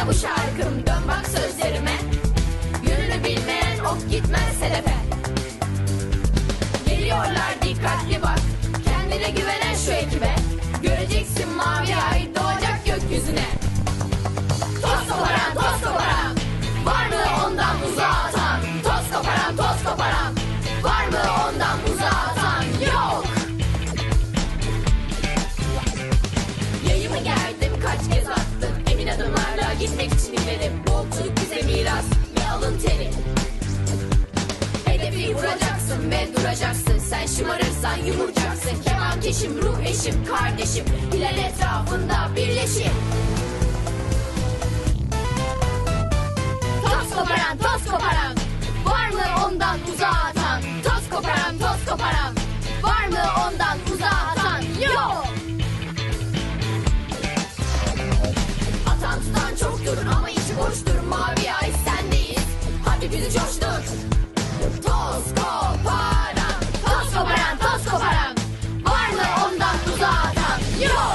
sana bu şarkım Dön bak sözlerime. Yönünü bilmeyen ok gitmez hedefe Geliyorlar dikkatli bak Kendine güvenen şu ekibe. Göreceksin mavi gitmek için ilerim. Bolculuk bize miras. Ve alın teri. Hedefi vuracaksın ve duracaksın. Sen şımarırsan yumuracaksın Keman keşim, ruh eşim, kardeşim. Hilal etrafında birleşim Toz koparan, toz koparan. Var mı ondan atan? boştur ama içi boştur Mavi ay sendeyiz. Hadi bizi coştur. Toz koparan toz koparan toz koparan. Var mı ondan uzak yok.